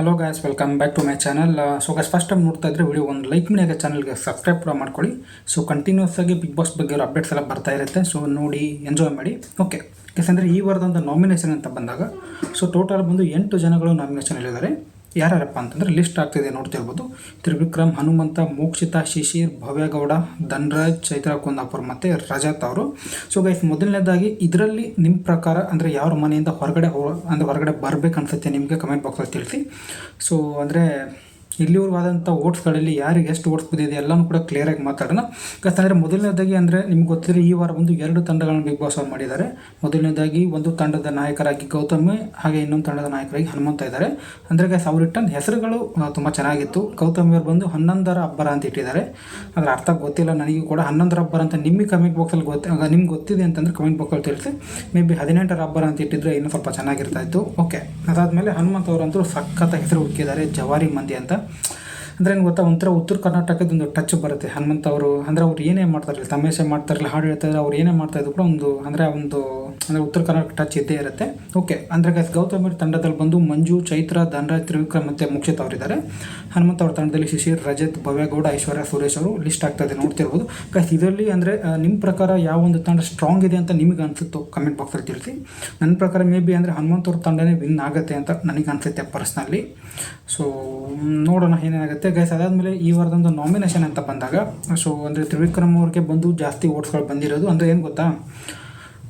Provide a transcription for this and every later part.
Hello guys welcome back to my channel so guys first time ನೋಡ್ತಾ ಇದ್ರೆ video ಒಂದು like ಮಾಡಿ ಚಾನಲ್ಗೆ ಸಬ್ಸ್ಕ್ರೈಬ್ ಕೂಡ ಮಾಡ್ಕೊಳ್ಳಿ. ಸೊ ಕಂಟಿನ್ಯೂಸ್ ಆಗಿ ಬಿಗ್ ಬಾಸ್ ಬಗ್ಗೆ ಇರೋ ಅಪ್ಡೇಟ್ಸ್ ಎಲ್ಲ ಬರ್ತಾ ಇರುತ್ತೆ. ಸೊ ನೋಡಿ ಎಂಜಾಯ್ ಮಾಡಿ. ಓಕೆ ಯಾಕೆಂದರೆ ಈ ವಾರದಂಥ ನಾಮಿನೇಷನ್ ಅಂತ ಬಂದಾಗ ಸೊ ಟೋಟಲ್ ಬಂದು ಎಂಟು ಜನಗಳು ನಾಮಿನೇಷನಲ್ಲಿದ್ದಾರೆ ಯಾರ್ಯಾರಪ್ಪ ಅಂತಂದರೆ ಲಿಸ್ಟ್ ಆಗ್ತಿದೆ ನೋಡ್ತಿರ್ಬೋದು ತ್ರಿವಿಕ್ರಮ್, ಹನುಮಂತ, ಮೋಕ್ಷಿತ, ಶಿಶಿರ್, ಭವ್ಯಗೌಡ, ಧನ್ರಾಜ್, ಚೈತ್ರ ಕುಂದಾಪುರ್ ಮತ್ತು ರಜತ್ ಅವರು. ಸೊ ಗೈಸ್ ಮೊದಲನೇದಾಗಿ ಇದರಲ್ಲಿ ನಿಮ್ಮ ಪ್ರಕಾರ ಅಂದರೆ ಯಾರ ಮನೆಯಿಂದ ಹೊರಗಡೆ ಹೋ ಅಂದರೆ ಹೊರಗಡೆ ಬರಬೇಕು ಅನ್ಸುತ್ತೆ ನಿಮಗೆ ಕಮೆಂಟ್ ಬಾಕ್ಸಲ್ಲಿ ತಿಳಿಸಿ. ಸೊ ಅಂದರೆ ಇಲ್ಲಿವರೆಗಾದಂಥ ಓಟ್ಸ್ಗಳಲ್ಲಿ ಯಾರಿಗೆ ಎಷ್ಟು ಓಟ್ಸ್ ಬಿದ್ದಿದೆ ಎಲ್ಲನೂ ಕೂಡ ಕ್ಲಿಯರಾಗಿ ಮಾತಾಡೋಣ. ಯಾಕಂದರೆ ಮೊದಲನೇದಾಗಿ ಅಂದರೆ ನಿಮ್ಗೆ ಗೊತ್ತಿದ್ರೆ ಈ ವಾರ ಒಂದು ಎರಡು ತಂಡಗಳನ್ನು ಬಿಗ್ ಬಾಸ್ ಅವ್ರು ಮಾಡಿದ್ದಾರೆ. ಮೊದಲನೇದಾಗಿ ಒಂದು ತಂಡದ ನಾಯಕರಾಗಿ ಗೌತಮಿ ಹಾಗೆ ಇನ್ನೊಂದು ತಂಡದ ನಾಯಕರಾಗಿ ಹನುಮಂತ ಇದ್ದಾರೆ. ಅಂದರೆ ಗೈಸ್ ಇಟ್ಟ ಹೆಸರುಗಳು ತುಂಬ ಚೆನ್ನಾಗಿತ್ತು. ಗೌತಮಿ ಅವರು ಬಂದು ಹನ್ನೊಂದರ ಅಬ್ಬರ ಅಂತ ಇಟ್ಟಿದ್ದಾರೆ. ಅದರ ಅರ್ಥ ಗೊತ್ತಿಲ್ಲ ನನಗೂ ಕೂಡ. ಹನ್ನೊಂದರ ಅಬ್ಬರ ಅಂತ ನಿಮಗೆ ಕಮೆಂಟ್ ಬಾಕ್ಸಲ್ಲಿ ಗೊತ್ತ ನಿಮ್ಗೆ ಗೊತ್ತಿದೆ ಅಂತಂದರೆ ಕಮೆಂಟ್ ಬಾಕ್ಸಲ್ಲಿ ತಿಳಿಸಿ. ಮೇ ಬಿ ಹದಿನೆಂಟರ ಅಬ್ಬರ ಅಂತ ಇಟ್ಟಿದ್ರೆ ಇನ್ನೂ ಸ್ವಲ್ಪ ಚೆನ್ನಾಗಿರ್ತಾಯಿತ್ತು ಓಕೆ ಅದಾದಮೇಲೆ ಹನುಮಂತ ಅವರಂತೂ ಸಖತ್ತ ಹೆಸರು ಹುಡುಕಿದ್ದಾರೆ. ಜವಾರಿ ಮಂದಿ ಅಂತ. ಅಂದರೆ ಏನು ಗೊತ್ತಾ? ಒಂಥರ ಉತ್ತರ ಕರ್ನಾಟಕದ ಒಂದು ಟಚ್ ಬರುತ್ತೆ. ಹನುಮಂತ ಅವರು, ಅಂದರೆ ಅವ್ರು ಏನೇ ಮಾಡ್ತಾರಲ್ಲ ತಮಾಷೆ ಮಾಡ್ತಾರಲ್ಲ ಹಾಡು ಹೇಳ್ತಾರೆ ಅವ್ರು ಏನೇ ಮಾಡ್ತಾ ಇದ್ರು ಕೂಡ ಒಂದು, ಅಂದರೆ ಒಂದು ಅಂದರೆ ಉತ್ತರ ಕರ್ನಾಟಕ ಟಚ್ ಇದ್ದೇ ಇರುತ್ತೆ. ಓಕೆ ಅಂದರೆ ಗೈಸ್ ಗೌತಮ್ ತಂಡದಲ್ಲಿ ಬಂದು ಮಂಜು, ಚೈತ್ರ, ಧನರಾಜ್, ತ್ರಿವಿಕ್ರಮ್ ಮತ್ತು ಮುಕ್ಷಿತ್ ಅವರಿದ್ದಾರೆ. ಹನುಮಂತ ಅವ್ರ ತಂಡದಲ್ಲಿ ಶಿಶಿರ್, ರಜತ್, ಭವ್ಯಗೌಡ, ಐಶ್ವರ್ಯ, ಸುರೇಶ್ ಅವರು ಲಿಸ್ಟ್ ಆಗ್ತಾ ಇದೆ, ನೋಡ್ತಿರ್ಬೋದು. ಗೈಸ್ ಇದರಲ್ಲಿ ಅಂದರೆ ನಿಮ್ಮ ಪ್ರಕಾರ ಯಾವ ಒಂದು ತಂಡ ಸ್ಟ್ರಾಂಗ್ ಇದೆ ಅಂತ ನಿಮಗೆ ಅನಿಸುತ್ತೋ ಕಮೆಂಟ್ ಬಾಕ್ಸಲ್ಲಿ ತಿಳಿಸಿ. ನನ್ನ ಪ್ರಕಾರ ಮೇ ಬಿ ಅಂದರೆ ಹನುಮಂತ ಅವ್ರ ತಂಡನೇ ವಿನ್ ಆಗುತ್ತೆ ಅಂತ ನನಗೆ ಅನಿಸುತ್ತೆ ಪರ್ಸ್ನಲ್ಲಿ ಸೊ ನೋಡೋಣ ಏನೇನಾಗುತ್ತೆ. ಗೈಸ್ ಅದಾದಮೇಲೆ ಈ ವಾರದೊಂದು ನಾಮಿನೇಷನ್ ಅಂತ ಬಂದಾಗ ಸೊ ಅಂದರೆ ತ್ರಿವಿಕ್ರಮ್ ಅವ್ರಿಗೆ ಬಂದು ಜಾಸ್ತಿ ಓಟ್ಸ್ಗಳು ಬಂದಿರೋದು ಅಂದರೆ ಏನು ಗೊತ್ತಾ?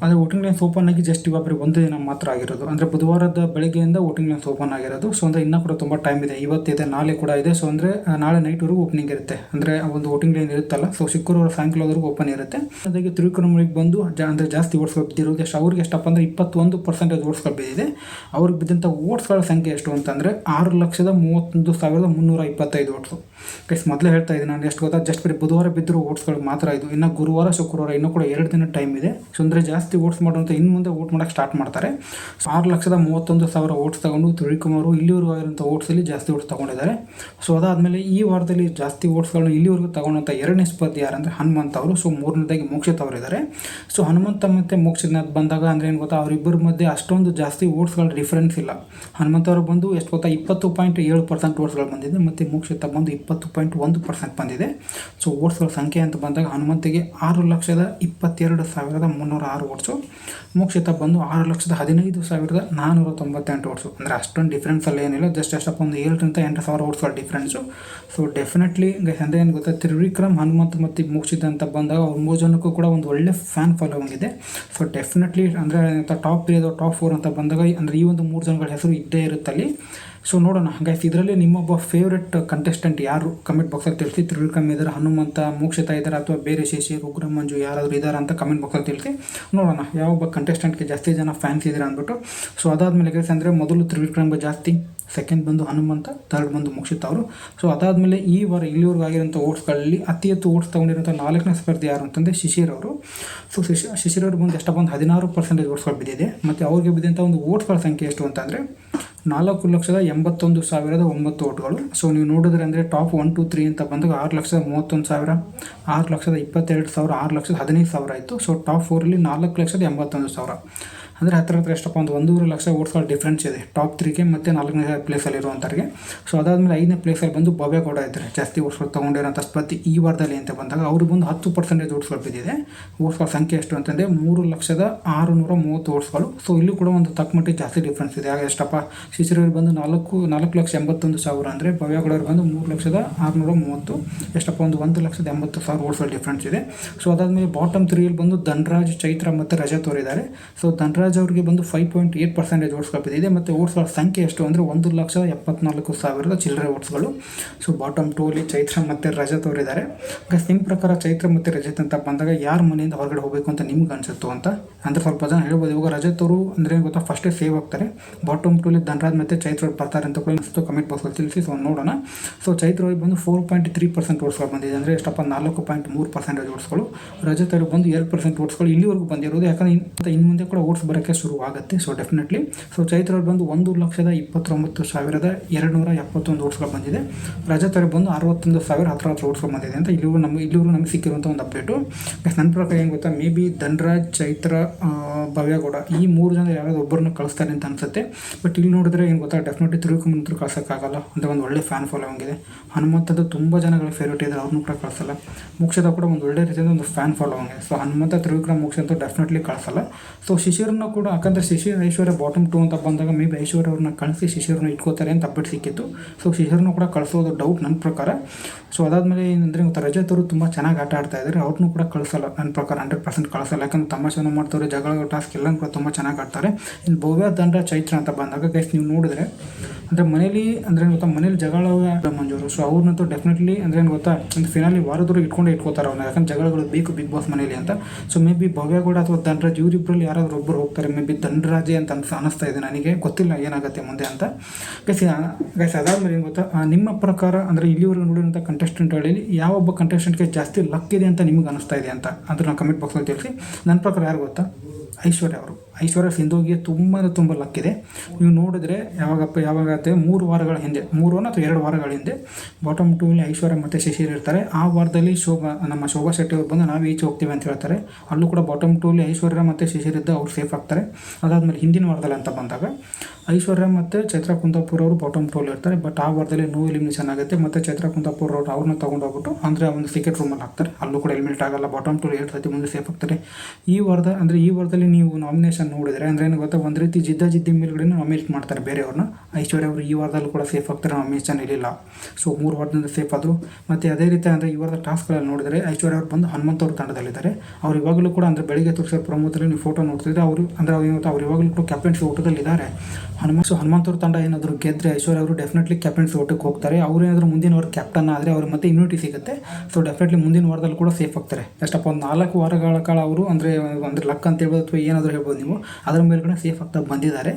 ಅಂದರೆ ವೋಟಿಂಗ್ ಲೈನ್ಸ್ ಓಪನ್ ಆಗಿ ಜಸ್ಟ್ ಇವಾಗ ಒಂದು ದಿನ ಮಾತ್ರ ಆಗಿರೋದು. ಅಂದರೆ ಬುಧವಾರದ ಬೆಳಗ್ಗೆಯಿಂದ ವೋಟಿಂಗ್ ಲೈನ್ಸ್ ಓಪನ್ ಆಗಿರೋದು. ಸೊ ಅಂದರೆ ಇನ್ನೂ ಕೂಡ ತುಂಬ ಟೈಮ್ ಇದೆ. ಇವತ್ತಿದೆ, ನಾಳೆ ಕೂಡ ಇದೆ. ಸೊ ಅಂದರೆ ನಾಳೆ ನೈಟ್ವರೆಗೂ ಓಪನಿಂಗ್ ಇರುತ್ತೆ. ಅಂದರೆ ಒಂದು ವೋಟಿಂಗ್ ಲೈನ್ ಇರುತ್ತಲ್ಲ. ಸೊ ಶುಕ್ರವಾರ ಸಾಯಂಕಾಲವರೆಗೂ ಓಪನ್ ಇರುತ್ತೆ. ಅದಕ್ಕೆ ತ್ರಿವಿಕ್ರಮರಿಗೆ ಬಂದು ಅಂದರೆ ಜಾಸ್ತಿ ಓಟ್ಸ್ಗಳು ಬಿದ್ದಿರೋದು ಎಷ್ಟು? ಅವ್ರಿಗೆ ಎಷ್ಟಪ್ಪ ಅಂದರೆ ಇಪ್ಪತ್ತೊಂದು ಪರ್ಸೆಂಟೇಜ್ ಓಟ್ಸ್ಗಳು ಬಿದ್ದಿದೆ. ಅವ್ರಿಗೆ ಬಿದ್ದಂಥ ಓಟ್ಸ್ಗಳ ಸಂಖ್ಯೆ ಎಷ್ಟು ಅಂತಂದರೆ ಆರು ಲಕ್ಷದ ಮೂವತ್ತೊಂದು ಸಾವಿರದ ಮುನ್ನೂರ ಇಪ್ಪತ್ತೈದು ಓಟ್ಸು ಗೈಸ್ ಮೊದಲೇ ಹೇಳ್ತಾ ಇದ್ದೀನಿ ನಾನು, ಎಷ್ಟು ಗೊತ್ತಾ? ಜಸ್ಟ್ ಬರೀ ಬುಧವಾರ ಬಿದ್ದರೂ ಓಟ್ಸ್ಗಳು ಮಾತ್ರ ಇದು. ಇನ್ನು ಗುರುವಾರ, ಶುಕ್ರವಾರ, ಇನ್ನೂ ಕೂಡ ಎರಡು ದಿನ ಟೈಮ್ ಇದೆ. ಸೊ ಅಂದರೆ ಜಾಸ್ತಿ ಓಟ್ಸ್ ಮಾಡುವಂಥ ಇನ್ನು ಮುಂದೆ ಓಟ್ ಮಾಡೋಕ್ಕೆ ಸ್ಟಾರ್ಟ್ ಮಾಡ್ತಾರೆ. ಸೊ ಆರು ಲಕ್ಷದ ಮೂವತ್ತೊಂದು ಸಾವಿರ ಓಟ್ಸ್ ತಗೊಂಡು ತ್ರಿವಿಕ್ರಮರು ಇಲ್ಲಿವರೆಗೂ ಆಗಿರುವಂಥ ಓಟ್ಸಲ್ಲಿ ಜಾಸ್ತಿ ಓಟ್ಸ್ ತಗೊಂಡಿದ್ದಾರೆ. ಸೊ ಅದಾದಮೇಲೆ ಈ ವಾರದಲ್ಲಿ ಜಾಸ್ತಿ ಓಟ್ಸ್ಗಳನ್ನ ಇಲ್ಲಿವರೆಗೂ ತಗೊಂಡಂಥ ಎರಡನೇ ಸ್ಪರ್ಧಿ ಯಾರಂದರೆ ಹನುಮಂತ ಅವರು. ಸೊ ಮೂರನೇದಾಗಿ ಮೋಕ್ಷಿತ್ ಅವರಿದ್ದಾರೆ ಸೊ ಹನುಮಂತ ಮತ್ತು ಮೋಕ್ಷಿತ್ ಬಂದಾಗ ಅಂದರೆ ಏನು ಗೊತ್ತಾ, ಅವರಿಬ್ಬರ ಮಧ್ಯೆ ಅಷ್ಟೊಂದು ಜಾಸ್ತಿ ಓಟ್ಸ್ಗಳ ಡಿಫ್ರೆನ್ಸ್ ಇಲ್ಲ. ಹನುಮಂತ ಅವರು ಬಂದು ಎಷ್ಟು ಗೊತ್ತಾ, ಇಪ್ಪತ್ತು ಪಾಯಿಂಟ್ ಏಳು ಪರ್ಸೆಂಟ್ ಓಟ್ಸ್ಗಳು ಬಂದಿದೆ ಮತ್ತು ಮೋಕ್ಷಿತ ಬಂದು ಇಪ್ಪತ್ತು ಪಾಯಿಂಟ್ ಒಂದು ಪರ್ಸೆಂಟ್ ಬಂದಿದೆ. ಸೊ ಓಟ್ಸ್ಗಳ ಸಂಖ್ಯೆ ಅಂತ ಬಂದಾಗ ಹನುಮಂತಿಗೆ ಆರು ಲಕ್ಷದ ಇಪ್ಪತ್ತೆರಡು ಸಾವಿರದ ಮುನ್ನೂರ ಆರು ಓಟ್ಸು ಮೋಕ್ಷಿತ ಬಂದು ಆರು ಲಕ್ಷದ ಹದಿನೈದು ಸಾವಿರದ ನಾನ್ನೂರ ತೊಂಬತ್ತೆಂಟು ಓಟ್ಸು. ಅಂದರೆ ಅಷ್ಟೊಂದು ಡಿಫ್ರೆನ್ಸಲ್ಲಿ ಏನಿಲ್ಲ ಜಸ್ಟ್ ಅಷ್ಟಪ್ಪ ಒಂದು ಏಳರಿಂದ ಎಂಟು ಸಾವಿರ ಓಟ್ಸ್ಗಳ ಡಿಫ್ರೆನ್ಸು ಸೊ ಡೆಫಿನೆಟ್ಲಿ ಅಂದರೆ ಏನು ಗೊತ್ತಾ, ತ್ರಿವಿಕ್ರಮ್, ಹನುಮಂತ್ ಮತ್ತು ಮೋಕ್ಷಿತ ಅಂತ ಬಂದಾಗ ಅವ್ರ ಮೂರು ಜನಕ್ಕೂ ಕೂಡ ಒಂದು ಒಳ್ಳೆ ಫ್ಯಾನ್ ಫಾಲೋವಿಂಗ್ ಇದೆ. ಸೊ ಡೆಫಿನೆಟ್ಲಿ ಅಂದರೆ ಟಾಪ್ ತ್ರೀ ಅಥವಾ ಟಾಪ್ ಫೋರ್ ಅಂತ ಬಂದಾಗ, ಅಂದರೆ ಈ ಒಂದು ಮೂರು ಜನಗಳ ಹೆಸರು ಇದ್ದೇ ಇರುತ್ತಲ್ಲಿ. ಸೊ ನೋಡೋಣ. ಹಂಗಾಯ್ತು. ಇದರಲ್ಲಿ ನಿಮ್ಮೊಬ್ಬ ಫೇವ್ರೆಟ್ ಕಂಟೆಸ್ಟೆಂಟ್ ಯಾರು? ಕಮೆಂಟ್ ಬಾಕ್ಸಲ್ಲಿ ತಿಳಿಸಿ. ತ್ರಿವಿಕ್ರಮ್ ಇದ್ದಾರೆ ಹನುಮಂತ, ಮೋಕ್ಷಿತ ಇದ್ದಾರೆ ಅಥವಾ ಬೇರೆ ಶೇಷಿ ಉಗ್ರ ಮಂಜು ಯಾರಾದರೂ ಇದ್ದಾರೆ ಅಂತ ಕಮೆಂಟ್ ಬಾಕ್ಸಲ್ಲಿ ತಿಳಿಸಿ. ನೋಡೋಣ. ಯಾವೊಬ್ಬ ಕಂಟೆಸ್ಟೆಂಟ್ಗೆ ಜಾಸ್ತಿ ಜನ ಫ್ಯಾನ್ಸ್ ಇದ್ದಾರೆ ಅಂದ್ಬಿಟ್ಟು. ಸೊ ಅದಾದಮೇಲೆ ಕೆಲಸ ಅಂದರೆ ಮೊದಲು ತ್ರಿವಿಕ್ರಮ್ಗೆ ಜಾಸ್ತಿ ಸೆಕೆಂಡ್ ಬಂದು ಹನುಮಂತ ಥರ್ಡ್ ಬಂದು ಮುಕ್ಷಿತ್ ಅವರು. ಸೊ ಅದಾದಮೇಲೆ ಈ ವಾರ ಇಲ್ಲಿವರೆಗೂ ಆಗಿರೋಂಥ ಓಟ್ಸ್ಗಳಲ್ಲಿ ಅತಿ ಹೆಚ್ಚು ಓಟ್ಸ್ ತೊಗೊಂಡಿರೋಂಥ ನಾಲ್ಕನೇ ಸ್ಪರ್ಧಿ ಯಾರು ಅಂತಂದರೆ ಶಿಶಿರ್ ಅವರು. ಸೊ ಶಿಶಿ, ಶಿಶಿರ್ ಅವರು ಬಂದು ಎಷ್ಟು ಬಂದು ಹದಿನಾರು ಪರ್ಸೆಂಟೇಜ್ ಓಟ್ಸ್ಗಳು ಬಿದ್ದಿದೆ. ಮತ್ತು ಅವ್ರಿಗೆ ಬಿದ್ದಂಥ ಒಂದು ಓಟ್ಸ್ಗಳ ಸಂಖ್ಯೆ ಎಷ್ಟು ಅಂತಂದರೆ ನಾಲ್ಕು ಲಕ್ಷದ ಎಂಬತ್ತೊಂದು ಸಾವಿರದ ಒಂಬತ್ತು ಓಟ್ಗಳು. ಸೊ ನೀವು ನೋಡಿದ್ರೆ ಅಂದರೆ ಟಾಪ್ ಒನ್ ಟು ತ್ರೀ ಅಂತ ಬಂದಾಗ ಆರು ಲಕ್ಷದ ಮೂವತ್ತೊಂದು ಸಾವಿರ, ಆರು ಲಕ್ಷದ ಇಪ್ಪತ್ತೆರಡು ಸಾವಿರ, ಆರು ಲಕ್ಷದ ಹದಿನೈದು ಸಾವಿರ ಆಯಿತು. ಸೊ ಟಾಪ್ ಫೋರಲ್ಲಿ ನಾಲ್ಕು ಲಕ್ಷದ ಎಂಬತ್ತೊಂದು ಸಾವಿರ. ಅಂದರೆ ಹತ್ತಿರ ಹತ್ರ ಎಷ್ಟಪ್ಪ, ಒಂದು ಒಂದೂವರೆ ಲಕ್ಷ ಓಟ್ಸ್ಗಳ ಡಿಫ್ರೆನ್ಸ್ ಇದೆ. ಟಾಪ್ ತ್ರೀಗೆ ಮತ್ತು ನಾಲ್ಕನೇ ಪ್ಲೇಸಲ್ಲಿ ಇರುವಂಥವ್ರಿಗೆ ಸೊ ಅದಾದಮೇಲೆ ಐದನೇ ಪ್ಲೇಸಲ್ಲಿ ಬಂದು ಭವ್ಯಗೌಡ ಇದ್ದಾರೆ ಜಾಸ್ತಿ ಓಟ್ಸ್ಗಳು ತೊಗೊಂಡಿರೋಂಥ ಸ್ಪರ್ಧಿ ಈ ವಾರದಲ್ಲಿ ಅಂತ ಬಂದಾಗ ಅವರು ಬಂದು ಹತ್ತು ಪರ್ಸೆಂಟೇಜ್ ಓಟ್ಸ್ಗಳು ಬಿದ್ದಿದೆ. ಓಟ್ಸ್ಗಳ ಸಂಖ್ಯೆ ಎಷ್ಟು ಅಂತಂದರೆ ಮೂರು ಲಕ್ಷದ ಆರುನೂರ ಮೂವತ್ತು ಓಟ್ಸ್ಗಳು ಸೊ ಇಲ್ಲೂ ಕೂಡ ಒಂದು ತಕ್ಕಮಟ್ಟಿಗೆ ಜಾಸ್ತಿ ಡಿಫ್ರೆನ್ಸ್ ಇದೆ. ಹಾಗೆ ಎಷ್ಟಪ್ಪ ಶಿಶಿರವ್ರು ಬಂದು ನಾಲ್ಕು ನಾಲ್ಕು ಲಕ್ಷ ಎಂಬತ್ತೊಂದು ಸಾವಿರ ಅಂದರೆ ಭವ್ಯಗೌಡವ್ರು ಬಂದು ಮೂರು ಲಕ್ಷದ ಆರುನೂರ ಮೂವತ್ತು, ಎಷ್ಟಪ್ಪ, ಒಂದು ಒಂದು ಲಕ್ಷದ ಎಂಬತ್ತು ಸಾವಿರ ಓಟ್ಸ್ಗಳು ಡಿಫ್ರೆನ್ಸ್ ಇದೆ. ಸೊ ಅದಾದಮೇಲೆ ಬಾಟಮ್ ತ್ರೀಯಲ್ಲಿ ಬಂದು ಧನ್ರಾಜ್, ಚೈತ್ರ ಮತ್ತು ರಜತ್ ತೋರಿದ್ದಾರೆ. ಸೊ ಧನ್ರಾಜ್ ಅವರಿಗೆ ಬಂದು ಫೈವ್ ಪಾಯಿಂಟ್ ಏಟ್ ಪರ್ಸೆಂಟೇಜ್ ಓಟ್ಸ್ಗಳು ಇದೆ ಮತ್ತು ಓಟ್ಸ್ಗಳ ಸಂಖ್ಯೆ ಎಷ್ಟು ಅಂದರೆ ಒಂದು ಲಕ್ಷ ಎಪ್ಪತ್ನಾಲ್ಕು ಸಾವಿರದ ಚಿಲ್ಲರೆ ಓಟ್ಸ್ಗಳು ಸೊ ಬಾಟಮ್ ಟೂಲಿ ಚೈತ್ರ ಮತ್ತು ರಜತ್ ಅವರಿದ್ದಾರೆ. ಗಸ್ ನಿಮ್ಮ ಪ್ರಕಾರ ಚೈತ್ರ ಮತ್ತು ರಜತ್ ಅಂತ ಬಂದಾಗ ಯಾರ ಮನೆಯಿಂದ ಹೊರಗಡೆ ಹೋಗಬೇಕು ಅಂತ ನಿಮ್ಗೆ ಅನಿಸುತ್ತೋ ಅಂತ? ಅಂದರೆ ಸ್ವಲ್ಪ ಜನ ಹೇಳ್ಬೋದು. ಇವಾಗ ರಜತ್ ಅವರು ಅಂದರೆ ಗೊತ್ತಾ ಫಸ್ಟೇ ಸೇವ್ ಆಗ್ತಾರೆ. ಬಾಟಮ್ ಟೂಲಿ ಧನರಾಜ್ ಮತ್ತು ಚೈತ್ರ ಅವ್ರು ಬರ್ತಾರೆ ಅಂತ ಕೂಡ ಅನಿಸುತ್ತೆ ಕಮೆಂಟ್ ಬಾಕ್ಸಲ್ಲಿ ತಿಳಿಸಿ. ಸೊ ನೋಡೋಣ. ಸೊ ಚೈತ್ರ ಅವ್ರಿಗೆ ಬಂದು ಫೋರ್ ಪಾಯಿಂಟ್ ತ್ರೀ ಪರ್ಸೆಂಟ್ ಓಟ್ಸ್ಗಳು ಬಂದಿದೆ. ಅಂದರೆ ಎಷ್ಟಪ್ಪ, ನಾಲ್ಕು ಪಾಯಿಂಟ್ ಮೂರು ಪರ್ಸೆಂಟೇಜ್ ಓಟ್ಸ್ಗಳು ರಜತ್ ಅವ್ರಿಗೆ ಬಂದು ಎರಡು ಪರ್ಸೆಂಟ್ ಓಟ್ಸ್ಗಳು ಇಲ್ಲಿವರೆಗೂ ಬಂದಿರೋದು. ಯಾಕಂದರೆ ಇನ್ನು ಮುಂದೆ ಕೂಡ ಓಟ್ಸ್ ಬರೋ ಬರೋಕ್ಕೆ ಶುರುವಾಗುತ್ತೆ. ಸೊ ಡೆಫಿನೆಟ್ಲಿ ಸೊ ಚೈತ್ರ ಅವ್ರು ಬಂದು ಒಂದು ಲಕ್ಷದ ಇಪ್ಪತ್ತೊಂಬತ್ತು ಸಾವಿರದ ಎರಡು ನೂರ ಎಪ್ಪತ್ತೊಂದು ಓಟ್ಸ್ಗಳು ಬಂದಿದೆ. ರಜತ್ ಅವ್ರಿಗೆ ಬಂದು ಅರವತ್ತೊಂದು ಸಾವಿರ ಹತ್ರ ಹತ್ರ ಓಟ್ಸ್ಗಳು ಬಂದಿದೆ ಅಂತ ಇಲ್ಲಿಗೂ ನಮ್ಮ ಇಲ್ಲಿಗೂ ನಮಗೆ ಸಿಕ್ಕಿರುವಂಥ ಒಂದು ಅಪ್ಡೇಟು. ನನ್ನ ಪ್ರಕಾರ ಏನು ಗೊತ್ತಾ? ಮೇ ಬಿ ಧನ್ರಾಜ್, ಚೈತ್ರ ಭವ್ಯಗೌಡ ಈ ಮೂರು ಜನ ಯಾರಾದ್ರು ಒಬ್ಬರನ್ನ ಕಳಿಸ್ತಾರೆ ಅಂತ ಅನ್ಸುತ್ತೆ. ಬಟ್ ಇಲ್ಲಿ ನೋಡಿದ್ರೆ ಏನು ಗೊತ್ತಾ? ಡೆಫಿನೆಟ್ಲಿ ತಿರುಗುಮಂತ್ರ ಕಳ್ಸೋಕ್ಕಾಗಲ್ಲ. ಅಂದರೆ ಒಂದು ಒಳ್ಳೆ ಫ್ಯಾನ್ ಫಾಲೋವಿಂಗ್ ಇದೆ. ಹನುಮಂತದ ತುಂಬ ಜನಗಳ ಫೇವ್ರೇಟ್ ಇದೆ ಅವ್ರನ್ನೂ ಕೂಡ ಕಳಿಸಲ್ಲ. ಮೋಕ್ಷದ ಕೂಡ ಒಂದು ಒಳ್ಳೆ ರೀತಿಯಿಂದ ಒಂದು ಫ್ಯಾನ್ ಫಾಲೋವಿಂಗ್ ಇದೆ. ಸೊ ಹನುಮಂತ, ತ್ರಿವಿಕ್ರಮ ಮೋಕ್ಷ ಅಂತೂ ಡೆಫಿನೆಟ್ಲಿ ಕಳಿಸಲ್ಲ. ಸೊ ಶಿಶಿರನ್ನ ಕೂಡ ಯಾಕಂದರೆ ಶಿಶಿರ್ ಐಶ್ವರ್ಯ ಬಾಟಮ್ ಟು ಅಂತ ಬಂದಾಗ ಮೇ ಬಿ ಐಶ್ವರ್ಯ ಅವ್ರನ್ನ ಕಳಿಸಿ ಶಿಶಿರನ್ನ ಇಟ್ಕೋತಾರೆ ಅಂತ ಅಪ್ಡೇಟ್ ಸಿಕ್ಕಿತ್ತು. ಸೊ ಶಿಶಿರನ್ನು ಕೂಡ ಕಳಿಸೋದು ಡೌಟ್ ನನ್ನ ಪ್ರಕಾರ. ಸೊ ಅದಾದಮೇಲೆ ಏನಂದರೆ ಇವತ್ತು ರಜತ್ ಅವರು ತುಂಬ ಚೆನ್ನಾಗಿ ಆಟ ಆಡ್ತಾ ಇದ್ದಾರೆ ಅವ್ರನ್ನೂ ಕೂಡ ಕಳಿಸಲ್ಲ. ನನ್ನ ಪ್ರಕಾರ ಹಂಡ್ರೆಡ್ ಪರ್ಸೆಂಟ್ ಕಳಿಸಲ್ಲ. ಯಾಕಂದ್ರೆ ತಮಾಷೆನೂ ಮಾಡ್ತಾರೆ ಜಗಳ ಟಾಸ್ಕ್ ಎಲ್ಲ ಕೂಡ ತುಂಬ ಚೆನ್ನಾಗಿ ಆಡ್ತಾರೆ. ಇನ್ನು ಭವ್ಯ ದಂಡ ಚೈತ್ರ ಅಂತ ಬಂದಾಗ ಗೈಸ್ ನೀವು ನೋಡಿದ್ರೆ ಅಂದರೆ ಮನೇಲಿ ಅಂದ್ರೆ ಗೊತ್ತಾ ಮನೇಲಿ ಜಗಳ ಮಂಜೂರು. ಸೊ ಅವ್ರನ್ನಂತೂ ಡೆಫಿನೆಟ್ಲಿ ಅಂದ್ರೆ ಏನು ಗೊತ್ತಾ, ಒಂದು ಫಿನಾಲಿ ವಾರದವರು ಇಟ್ಕೊಂಡೇ ಇಟ್ಕೋತಾರೆ ಅವ್ನ ಯಾಕಂದ್ರೆ ಜಗಳಗಳು ಬೇಕು ಬಿಗ್ ಬಾಸ್ ಮನೇಲಿ ಅಂತ. ಸೊ ಮೇ ಬಿ ಭವ್ಯಗೌಡ ಅಥವಾ ಧನರಾಜ್ ಇವರಿಬ್ಬರಲ್ಲಿ ಯಾರಾದರೂ ಒಬ್ಬರು ಹೋಗ್ತಾರೆ. ಮೇ ಬಿ ಧನರಾಜೇ ಅಂತ ಅನ್ಸ, ಅನಿಸ್ತಾ ಇದೆ ನನಗೆ. ಗೊತ್ತಿಲ್ಲ ಏನಾಗುತ್ತೆ ಮುಂದೆ ಅಂತ. ಗೈಸ್ ಗೈಸ್ ಅದಾದ್ಮೇಲೆ ಏನು ಗೊತ್ತಾ ನಿಮ್ಮ ಪ್ರಕಾರ ಅಂದರೆ ಇಲ್ಲಿವರೆಗೂ ಯಾವ ಒಬ್ಬ ಕಂಟೆಸ್ಟೆಂಟ್ಗೆ ಜಾಸ್ತಿ ಲಕ್ ಇದೆ ಅಂತ ನಿಮ್ಗೆ ಅನಿಸ್ತಾ ಇದೆ ಅಂತ? ಅದನ್ನ ಕಮೆಂಟ್ ಬಾಕ್ಸಲ್ಲಿ ತಿಳಿಸಿ. ನನ್ನ ಪ್ರಕಾರ ಯಾರು ಗೊತ್ತಾ, ಐಶ್ವರ್ಯ ಅವರು. ಐಶ್ವರ್ಯ ಸಿಂಧುಗೆ ತುಂಬ ತುಂಬ ಇದೆ. ನೀವು ನೋಡಿದ್ರೆ ಯಾವಾಗಪ್ಪ ಯಾವಾಗತ್ತೆ ಮೂರು ವಾರಗಳ ಹಿಂದೆ, ಮೂರು ಅಥವಾ ಎರಡು ವಾರಗಳ ಹಿಂದೆ ಬಾಟಮ್ ಟೂಲಿ ಐಶ್ವರ್ಯ ಮತ್ತು ಶಶಿರ್ ಇರ್ತಾರೆ. ಆ ವಾರದಲ್ಲಿ ಶೋಭಾ, ನಮ್ಮ ಶೋಭಾ ಶೆಟ್ಟಿ ಅವ್ರು ಬಂದು ನಾವು ಈಚೆ ಹೋಗ್ತೀವಿ ಅಂತ ಹೇಳ್ತಾರೆ. ಅಲ್ಲೂ ಕೂಡ ಬಾಟಮ್ ಟೂಲಿ ಐಶ್ವರ್ಯ ಮತ್ತು ಶಶಿರ್ ಇದ್ದ ಅವ್ರು ಸೇಫ್ ಆಗ್ತಾರೆ. ಅದಾದಮೇಲೆ ಹಿಂದಿನ ವಾರದಲ್ಲಿ ಅಂತ ಬಂದಾಗ ಐಶ್ವರ್ಯ ಮತ್ತು ಚೈತ್ರ ಕುಂದಾಪುರ ಅವರು ಬಾಟಮ್ ಟೋಲ್ ಇರ್ತಾರೆ. ಬಟ್ ಆ ವಾರದಲ್ಲಿ ನೋ ಎಲಿಮಿನೇಷನ್ ಆಗುತ್ತೆ. ಮತ್ತು ಚೈತ್ರ ಕುಂದಾಪುರ ಅವರು ಅವ್ರನ್ನ ತೊಗೊಂಡೋಗ್ಬಿಟ್ಟು ಅಂದರೆ ಒಂದು ಸಿಕೆಟ್ ರೂಮಲ್ಲಿ ಹಾಕ್ತಾರೆ. ಅಲ್ಲೂ ಕೂಡ ಎಲಿಮಿನೇಟ್ ಆಗಲ್ಲ. ಬಾಟಮ್ ಟೋಲ್ ಎರಡು ಸತಿ ಮುಂದೆ ಸೇಫ್ ಆಗ್ತಾರೆ ಈ ವಾರದ, ಅಂದರೆ ಈ ವಾರದಲ್ಲಿ ನೀವು ನಾಮಿನೇಷನ್ ನೋಡಿದರೆ, ಅಂದರೆ ಏನು ಗೊತ್ತಾ? ಒಂದು ರೀತಿ ಜಿದ್ದ ಜಿದ್ದಿ ಮೇಲ್ಗಡೆ ನಾಮಿನೇಟ್ ಮಾಡ್ತಾರೆ ಬೇರೆಯವ್ರನ್ನ. ಐಶ್ವರ್ಯ ಅವರು ಈ ವಾರದಲ್ಲೂ ಕೂಡ ಸೇಫ್ ಆಗ್ತಾರೆ. ನಾಮಿನೇಷನ್ ಇರಲಿಲ್ಲ. ಸೊ ಮೂರು ವಾರದಿಂದ ಸೇಫ್ ಆದರು. ಮತ್ತು ಅದೇ ರೀತಿ ಅಂದರೆ ಈ ವಾರದ ಟಾಸ್ಕ್ಗಳಲ್ಲಿ ನೋಡಿದರೆ, ಐಶ್ವರ್ಯ ಅವರು ಬಂದು ಹನುಮಂತ ಅವ್ರ ತಂಡದಲ್ಲಿದ್ದಾರೆ. ಅವ್ರು ಇವಾಗಲೂ ಕೂಡ ಅಂದರೆ ಬೆಳಿಗ್ಗೆ ತೋರಿಸೋ ಪ್ರಮೋದಲ್ಲಿ ನೀವು ಫೋಟೋ ನೋಡ್ತಿದ್ರೆ ಅವರು, ಅಂದರೆ ಅವ್ರು ಇವಾಗಲೂ ಕೂಡ ಕ್ಯಾಪ್ಟನ್ಸಿ ಊಟದಲ್ಲಿ ಇದ್ದಾರೆ ಹನುಮ ಸೊ ಹನುಮಂತವ್ರ ತಂಡ ಏನಾದರೂ ಗೆದ್ದರೆ ಐಶ್ವರ್ಯ ಅವರು ಡೆಫಿನೆಟ್ಲಿ ಕ್ಯಾಪ್ಟನ್ಸಿ ಓಟಕ್ಕೆ ಹೋಗ್ತಾರೆ. ಅವ್ರು ಏನಾದರೂ ಮುಂದಿನ ವಾರ ಕ್ಯಾಪ್ಟನ್ ಆದರೆ ಅವ್ರಿಗೆ ಮತ್ತೆ ಇಮ್ಯುನಿಟಿ ಸಿಗುತ್ತೆ. ಸೊ ಡೆಫಿನೆಟ್ಲಿ ಮುಂದಿನ ವಾರದಲ್ಲಿ ಕೂಡ ಸೇಫ್ ಆಗ್ತಾರೆ. ಎಷ್ಟಪ್ಪ ಒಂದು ನಾಲ್ಕು ವಾರಗಳ ಕಾಲ ಅವರು ಅಂದರೆ ಅಂದರೆ ಲಕ್ ಅಂತ ಹೇಳ್ಬೋದು ಅಥವಾ ಏನಾದರೂ ಹೇಳ್ಬೋದು ನೀವು, ಅದರ ಮೇಲ್ಗಡೆ ಸೇಫ್ ಆಗ್ತಾ ಬಂದಿದ್ದಾರೆ.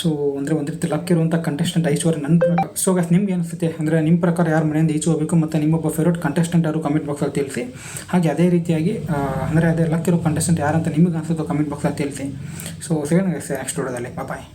ಸೊ ಅಂದರೆ ಒಂದು ರೀತಿ ಲಕ್ ಇರುವಂಥ ಕಂಟೆಸ್ಟೆಂಟ್ ಐಶ್ವರ್ಯ ನನ್ನ ಪ್ರಕಾರ. ಸೊ ಗಸ್ ನಿಮ್ಗೆ ಅನಿಸುತ್ತೆ ಅಂದರೆ ನಿಮ್ಮ ಪ್ರಕಾರ ಯಾರ ಮನೆಯಿಂದ ಈಚು ಹೋಗಬೇಕು ಮತ್ತು ನಿಮ್ಮೊಬ್ಬ ಫೇವ್ರೇಟ್ ಕಂಟೆಸ್ಟೆಂಟ್ ಯಾರು ಕಮೆಂಟ್ ಬಾಕ್ಸಲ್ಲಿ ತಿಳಿಸಿ. ಹಾಗೆ ಅದೇ ರೀತಿಯಾಗಿ ಅಂದರೆ ಅದೇ ಲಕ್ ಇರೋ ಕಂಟೆಸ್ಟೆಂಟ್ ಯಾರಂತ ನಿಮಗೆ ಅನಿಸುತ್ತೋ ಕಮೆಂಟ್ ಬಾಕ್ಸಲ್ಲಿ ತಿಳಿಸಿ. ಸೊ ಸಿಗೋಣ ನೆಕ್ಸ್ಟ್ ವಿಡಿಯೋದಲ್ಲಿ ಬಾಯ್